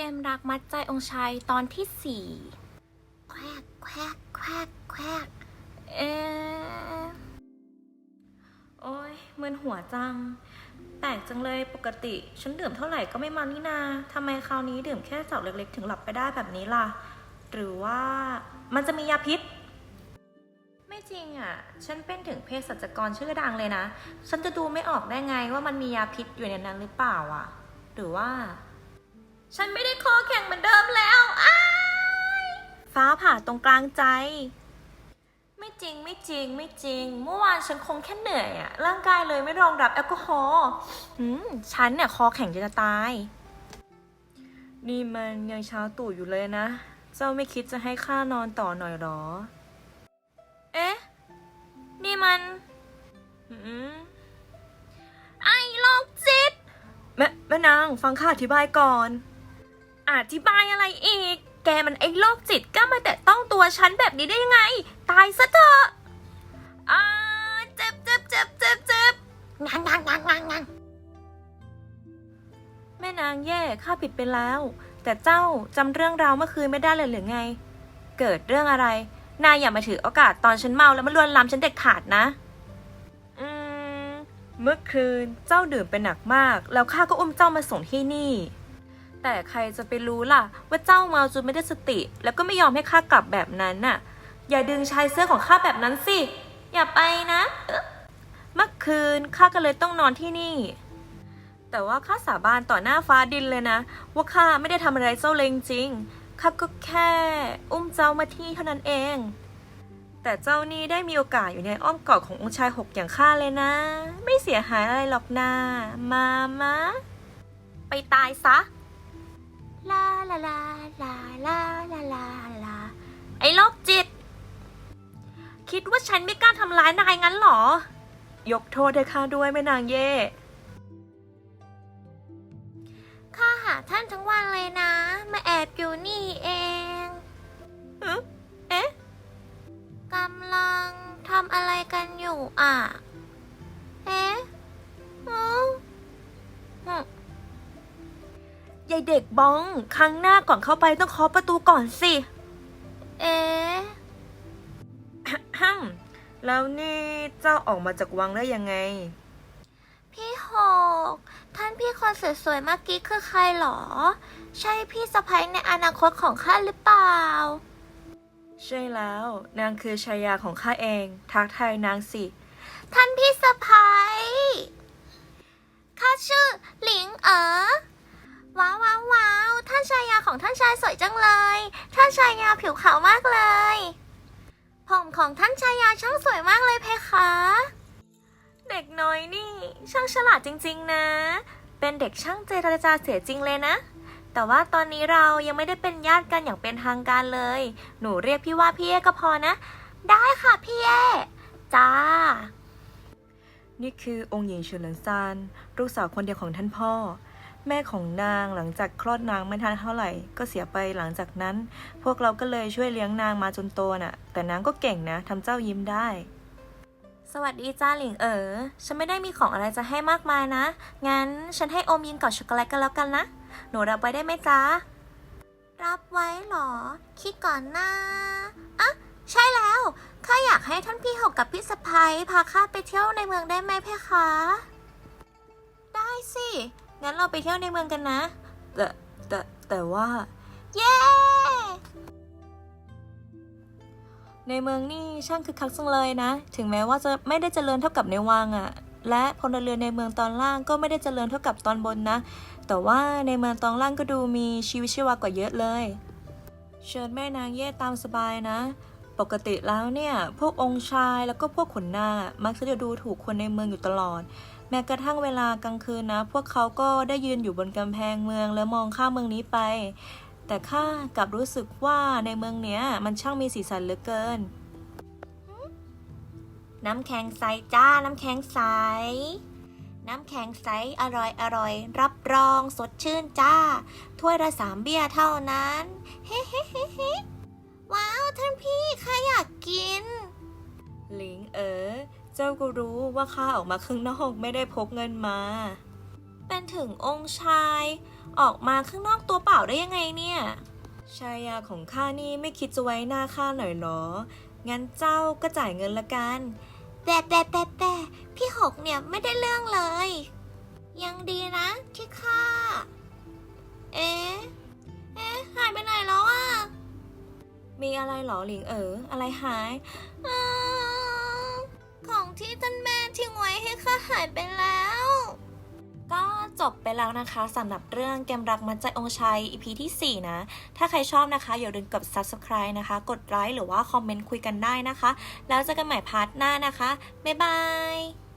เกมรักมัดใจองค์ชายตอนที่สี่แควกแควกแควกแควกเอะโอ้ยมึนหัวจัง แปลกจังเลยปกติ ฉันดื่มเท่าไหร่ก็ไม่มานี่นาทำไมคราวนี้ดื่มแค่จอกเล็กๆ ถึงหลับไปได้แบบนี้ล่ะ หรือว่ามันจะมียาพิษ ไม่จริงอะ ฉันเป็นถึงเภสัชกรชื่อดังเลยนะ ฉันจะดูไม่ออกได้ไงว่ามันมียาพิษอยู่ในนั้นหรือเปล่าอะ หรือว่า ฉันไม่ได้คอแข็งเหมือนเดิมแล้วอ้ายฟ้าผ่าตรงกลางใจ ไม่จริงไม่จริงไม่จริง เมื่อวานฉันคงแค่เหนื่อยอะร่างกายเลยไม่รองรับแอลกอฮอล์อืมฉันเนี่ยคอแข็งจะตาย นี่มันยังเช้าตู่อยู่เลยนะ เจ้าไม่คิดจะให้ข้านอนต่อหน่อยหรอ เอ๊ะ นี่มันอืมไอ้โรคจิตแม่แม่นางฟังข้าอธิบายก่อน อธิบายอะไรอีก แกมันไอ้โรคจิตกล้ามาแตะต้องตัวฉันแบบนี้ได้ยังไง ตายซะเถอะอ่าเจ็บเจ็บเจ็บเจ็บเจ็บงังงังงังงังงังแม่นางแย่ข้าผิดไปแล้ว แต่เจ้าจำเรื่องราวเมื่อคืนไม่ได้เลยหรือไง เกิดเรื่องอะไร นายอย่ามาถือโอกาสตอนฉันเมาแล้วมาลวนลามฉันเด็ดขาดนะ อืม เมื่อคืนเจ้าดื่มไปหนักมาก แล้วข้าก็อุ้มเจ้ามาส่งที่นี่ แต่ใครจะไปรู้ล่ะ ว่าเจ้าเมาจนไม่ได้สติ แล้วก็ไม่ยอมให้ข้ากลับแบบนั้นน่ะ อย่าดึงชายเสื้อของข้าแบบนั้นสิ อย่าไปนะเมื่อคืนข้าก็เลยต้องนอนที่นี่ แต่ว่าข้าสาบานต่อหน้าฟ้าดินเลยนะ ว่าข้าไม่ได้ทำอะไรเจ้าเลยจริงข้าก็แค่อุ้มเจ้ามาที่เท่านั้นเอง แต่เจ้านี่ได้มีโอกาสอยู่ในอ้อมกอดขององค์ชายหกอย่างข้าเลยนะ ไม่เสียหายอะไรหรอกนามามาไปตายซะ ลาลาลาลาลาลาลาไอ้โรคจิต คิดว่าฉันไม่กล้าทำร้ายนายงั้นหรอ ยกโทษให้ข้าด้วยแม่นางเย่ข้าหาท่านทั้งวันเลยนะ มาแอบอยู่นี่เองเอ๊ะกำลังทำอะไรกันอยู่อะ ยายเด็กบ้อง ครั้งหน้าก่อนเข้าไปต้องเคาะประตูก่อนสิ เอ๊ะฮัมแล้วนี่เจ้าออกมาจากวังได้ยังไง พี่หก ท่านพี่คนสวยๆเมื่อกี้คือใครหรอ ใช่พี่สะพ้ยในอนาคตของข้าหรือเปล่า ใช่แล้ว นางคือชายาของข้าเอง ทักทายนางสิ ท่านพี่สะพ้ยข้าชื่อหลิงเอ๋อ ว้าวว้าวว้าวท่านชายาของท่านชายสวยจังเลย ท่านชายาผิวขาวมากเลย ผมของท่านชายาช่างสวยมากเลยเพคะ เด็กน้อยนี่ ช่างฉลาดจริง ๆ นะ เป็นเด็กช่างเจรจาเสียจริงเลยนะ แต่ว่าตอนนี้เรายังไม่ได้เป็นญาติกันอย่างเป็นทางการเลย หนูเรียกพี่ว่าพี่เอก็พอนะ ได้ค่ะพี่เอจ้า นี่คือองค์หญิงเฉินหลินซานลูกสาวคนเดียวของท่านพ่อ แม่ของนางหลังจากคลอดนางไม่ทันเท่าไหร่ ก็เสียไปหลังจากนั้น พวกเราก็เลยช่วยเลี้ยงนางมาจนโตน่ะ แต่นางก็เก่งนะทำเจ้ายิ้มได้ สวัสดีจ้าหลิงเอ๋อฉันไม่ได้มีของอะไรจะให้มากมายนะ งั้นฉันให้อมยินกับช็อกโกแลตกันแล้วกันนะ หนูรับไว้ได้ไหมจ๊ะ รับไว้เหรอ คิดก่อนนะอะใช่แล้วข้าอยากให้ท่านพี่หกกับพี่สะพ้ยพาข้าไปเที่ยวในเมืองได้ไหมเพคะ ได้สิ งั้นเราไปเที่ยวในเมืองกันนะ แต่แต่แต่ว่า เย้ ในเมืองนี่ช่างคึกคักจังเลยนะ ถึงแม้ว่าจะไม่ได้เจริญเท่ากับในวังอะ่ะ และพลเรือนในเมืองตอนล่างก็ไม่ได้เจริญเท่ากับตอนบนนะ แต่ว่าในเมืองตอนล่างก็ดูมีชีวิตชีวากว่าเยอะเลย เชิญแม่นางเย่ตามสบายนะ ปกติแล้วเนี่ย พวกองค์ชายแล้วก็พวกขุนนางมักจะดูถูกคนในเมืองอยู่ตลอด แม้กระทั่งเวลากลางคืนนะ พวกเขาก็ได้ยืนอยู่บนกำแพงเมืองแล้วมองข้ามเมืองนี้ไป แต่ข้ากลับรู้สึกว่าในเมืองเนี้ย มันช่างมีสีสันเหลือเกิน น้ำแข็งใสจ้า น้ำแข็งใส น้ำแข็งใสอร่อยอร่อย รับรองสดชื่นจ้า ถ้วยละสามเบียร์เท่านั้น เฮ้เฮ้เฮ้เฮ้ว้าวท่านพี่ข้าอยากกิน หลิงเอ๋อ เจ้าก็รู้ว่าข้าออกมาข้างนอกไม่ได้พกเงินมา เป็นถึงองค์ชาย ออกมาข้างนอกตัวเปล่าได้ยังไงเนี่ย ชายาของข้านี่ไม่คิดจะไว้หน้าข้าหน่อยเหรอ งั้นเจ้าก็จ่ายเงินละกัน แต่แต่แต่แต่พี่หกเนี่ยไม่ได้เรื่องเลย ยังดีนะที่ข้า เอ๊ะ เอ๊ะหายไปไหนแล้วอะมีอะไรเหรอหลิงเอ๋ออะไรหายอืมของ ที่ท่านแม่ทิ้งไว้ให้ข้าหายไปแล้ว ก็จบไปแล้วนะคะสำหรับเรื่องเกมรักมันใจองค์ชัย EP ที่ 4 นะ ถ้าใครชอบนะคะอย่าลืมกด subscribe นะคะ กดไลค์หรือว่าคอมเมนต์คุยกันได้นะคะ แล้วเจอกันใหม่พาร์ทหน้านะคะ บ๊ายบาย